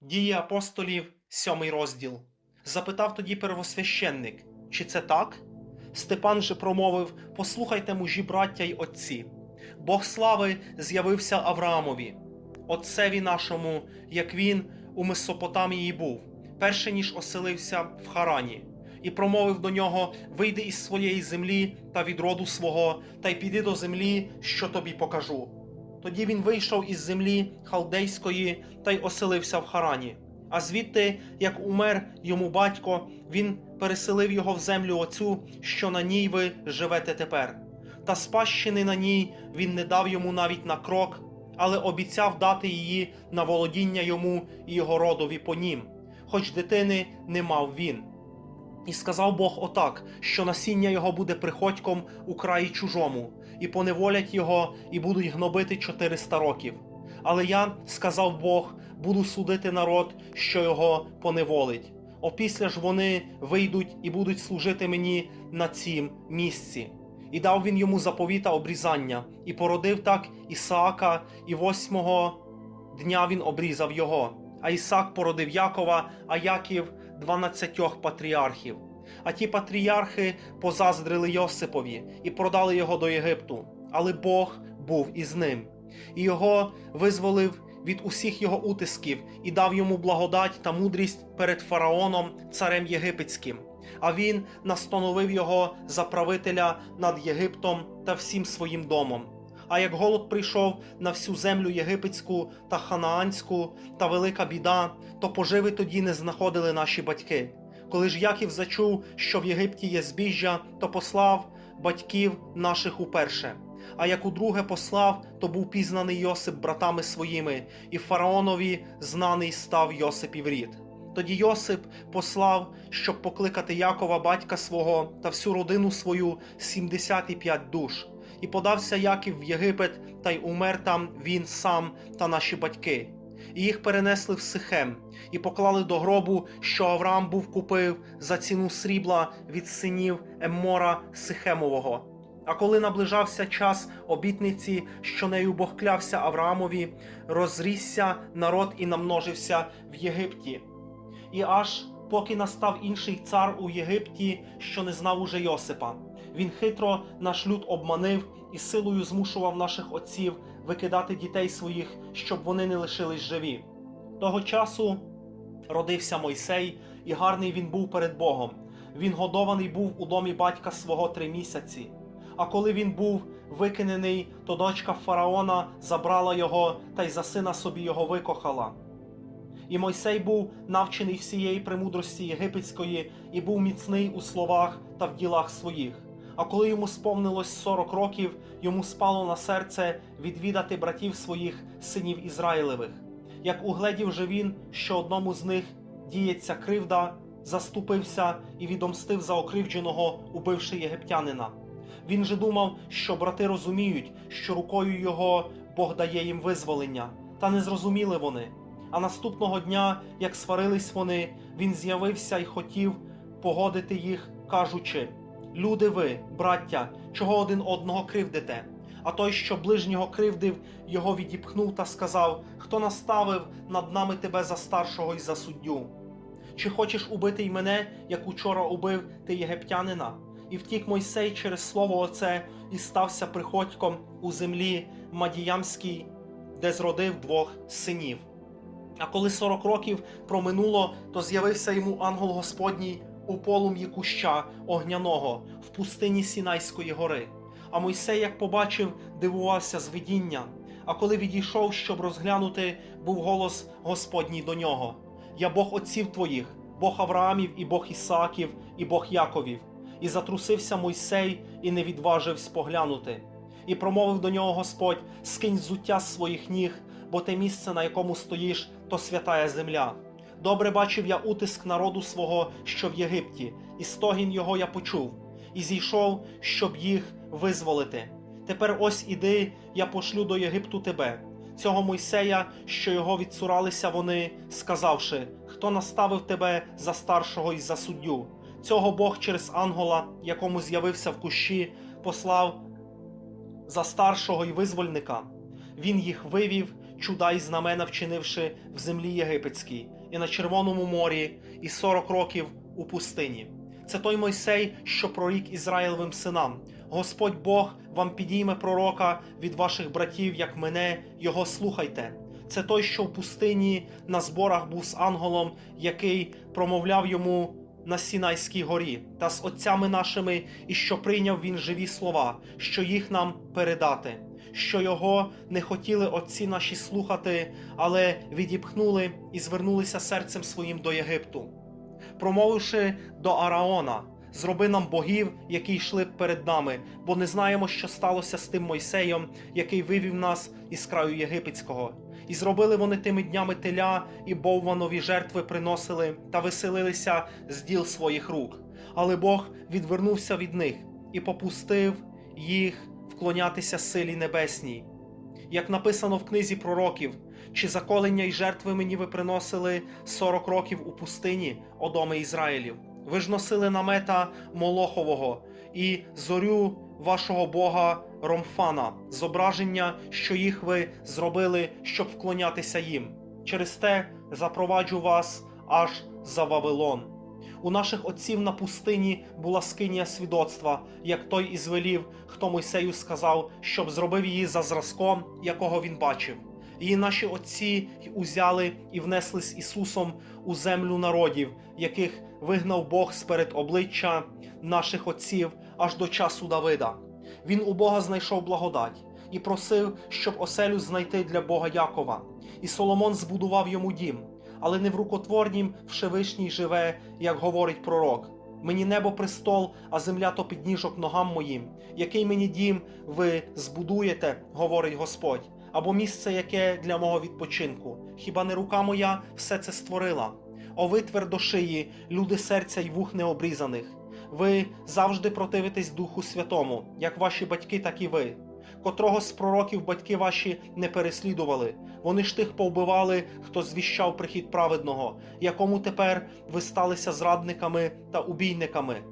Дії апостолів, сьомий розділ. Запитав тоді первосвященник, чи це так? Степан же промовив: Послухайте мужі, браття й отці. Бог слави з'явився Авраамові, отцеві нашому, як він у Месопотамії був, перше ніж оселився в Харані, і промовив до нього: Вийди із своєї землі та від роду свого, та й піди до землі, що тобі покажу. Тоді він вийшов із землі халдейської та й оселився в Харані. А звідти, як умер йому батько, він переселив його в землю оцю, що на ній ви живете тепер. Та спадщини на ній він не дав йому навіть на крок, але обіцяв дати її на володіння йому і його родові по нім, хоч дитини не мав він. І сказав Бог отак, що насіння його буде приходьком у краї чужому, і поневолять його, і будуть гнобити 400 років. Але я, сказав Бог, буду судити народ, що його поневолить. Опісля ж вони вийдуть і будуть служити мені на цім місці. І дав він йому заповіта обрізання, і породив так Ісаака, і восьмого дня він обрізав його. А Ісак породив Якова, а Яків дванадцятьох патріархів. А ті патріархи позаздрили Йосипові і продали його до Єгипту. Але Бог був із ним, і його визволив від усіх його утисків і дав йому благодать та мудрість перед фараоном, царем єгипетським. А він настановив його за правителя над Єгиптом та всім своїм домом. А як голод прийшов на всю землю єгипетську та ханаанську та велика біда, то поживи тоді не знаходили наші батьки. Коли ж Яків зачув, що в Єгипті є збіжжя, то послав батьків наших уперше. А як удруге послав, то був пізнаний Йосип братами своїми, і фараонові знаний став Йосипів рід. Тоді Йосип послав, щоб покликати Якова, батька свого, та всю родину свою 75 душ. І подався Яків в Єгипет, та й умер там він сам та наші батьки. І їх перенесли в Сихем, і поклали до гробу, що Авраам був купив за ціну срібла від синів Еммора Сихемового. А коли наближався час обітниці, що нею Бог клявся Авраамові, розрісся народ і намножився в Єгипті. І аж поки настав інший цар у Єгипті, що не знав уже Йосипа. Він хитро наш люд обманив і силою змушував наших отців викидати дітей своїх, щоб вони не лишились живі. Того часу родився Мойсей, і гарний він був перед Богом. Він годований був у домі батька свого три місяці. А коли він був викинений, то дочка фараона забрала його та й за сина собі його викохала. І Мойсей був навчений всієї премудрості єгипетської і був міцний у словах та в ділах своїх. А коли йому сповнилось сорок років, йому спало на серце відвідати братів своїх синів Ізраїлевих. Як угледів же він, що одному з них діється кривда, заступився і відомстив за окривдженого, убивши єгиптянина. Він же думав, що брати розуміють, що рукою його Бог дає їм визволення, та не зрозуміли вони. А наступного дня, як сварились вони, він з'явився і хотів погодити їх, кажучи: Люди ви, браття, чого один одного кривдите? А той, що ближнього кривдив, його відіпхнув та сказав: Хто наставив над нами тебе за старшого і за суддю? Чи хочеш убити й мене, як учора убив ти єгиптянина? І втік Мойсей через слово оце і стався приходьком у землі Мадіямській, де зродив двох синів. А коли сорок років проминуло, то з'явився йому ангел Господній у полум'ї куща огняного в пустині Сінайської гори. А Мойсей, як побачив, дивувався з видіння. А коли відійшов, щоб розглянути, був голос Господній до нього: Я Бог отців твоїх, Бог Авраамів, і Бог Ісааків, і Бог Яковів. І затрусився Мойсей і не відважився поглянути. І промовив до нього Господь: скинь взуття своїх ніг, бо те місце, на якому стоїш, то святая земля. Добре бачив я утиск народу свого, що в Єгипті, і стогін його я почув, і зійшов, щоб їх визволити. Тепер ось іди, я пошлю до Єгипту тебе, цього Мойсея, що його відцуралися вони, сказавши: Хто наставив тебе за старшого і за суддю? Цього Бог через ангела, якому з'явився в кущі, послав за старшого і визвольника. Він їх вивів, чуда й знамена вчинивши в землі єгипетській, і на Червоному морі, і 40 років у пустині. Це той Мойсей, що прорік Ізраїлевим синам. Господь Бог вам підійме пророка від ваших братів, як мене, його слухайте. Це той, що в пустині на зборах був з ангелом, який промовляв йому на Сінайській горі, та з отцями нашими, і що прийняв він живі слова, що їх нам передати, що його не хотіли отці наші слухати, але відіпхнули і звернулися серцем своїм до Єгипту, промовивши до Араона. Зроби нам богів, які йшли перед нами, бо не знаємо, що сталося з тим Мойсеєм, який вивів нас із краю єгипетського. І зробили вони тими днями теля і бовванові жертви приносили та веселилися з діл своїх рук. Але Бог відвернувся від них і попустив їх вклонятися силі небесній. Як написано в книзі пророків, чи заколення й жертви мені ви приносили сорок років у пустині, о доми Ізраїлів. Ви ж носили намета Молохового і зорю вашого бога Ромфана, зображення, що їх ви зробили, щоб вклонятися їм. Через те запроваджу вас аж за Вавилон. У наших отців на пустині була скинія свідоцтва, як той із велів, хто Мойсею сказав, щоб зробив її за зразком, якого він бачив. Її наші отці узяли і внесли з Ісусом у землю народів, яких вигнав Бог сперед обличчя наших отців аж до часу Давида. Він у Бога знайшов благодать і просив, щоб оселю знайти для Бога Якова. І Соломон збудував йому дім, але не в рукотворнім Всевишній живе, як говорить пророк. Мені небо престол, а земля то підніжок ногам моїм. Який мені дім ви збудуєте, говорить Господь, або місце яке для мого відпочинку. Хіба не рука моя все це створила? О ви твердошиї, люди серця й вух необрізаних. Ви завжди противитесь Духу Святому, як ваші батьки, так і ви. Котрого з пророків батьки ваші не переслідували. Вони ж тих повбивали, хто звіщав прихід праведного, якому тепер ви сталися зрадниками та убійниками.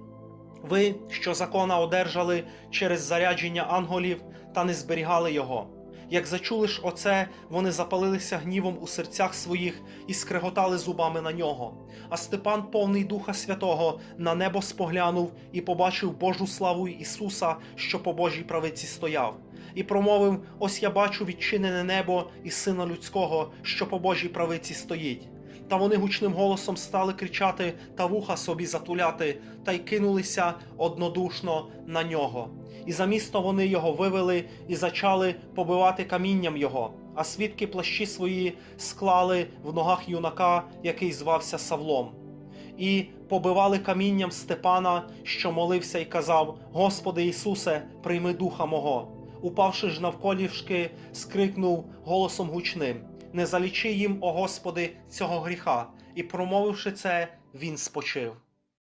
Ви, що закона одержали через зарядження анголів та не зберігали його. Як зачули ж оце, вони запалилися гнівом у серцях своїх і скреготали зубами на нього. А Степан, повний Духа Святого, на небо споглянув і побачив Божу славу Ісуса, що по Божій правиці стояв, і промовив: Ось я бачу відчинене небо і сина людського, що по Божій правиці стоїть. Та вони гучним голосом стали кричати та вуха собі затуляти, та й кинулися однодушно на нього. І за місто вони його вивели і зачали побивати камінням його. А свідки плащі свої склали в ногах юнака, який звався Савлом. І побивали камінням Степана, що молився і казав: Господи Ісусе, прийми духа мого. Упавши ж навколішки, скрикнув голосом гучним: Не залічи їм, о Господи, цього гріха, і промовивши це, він спочив.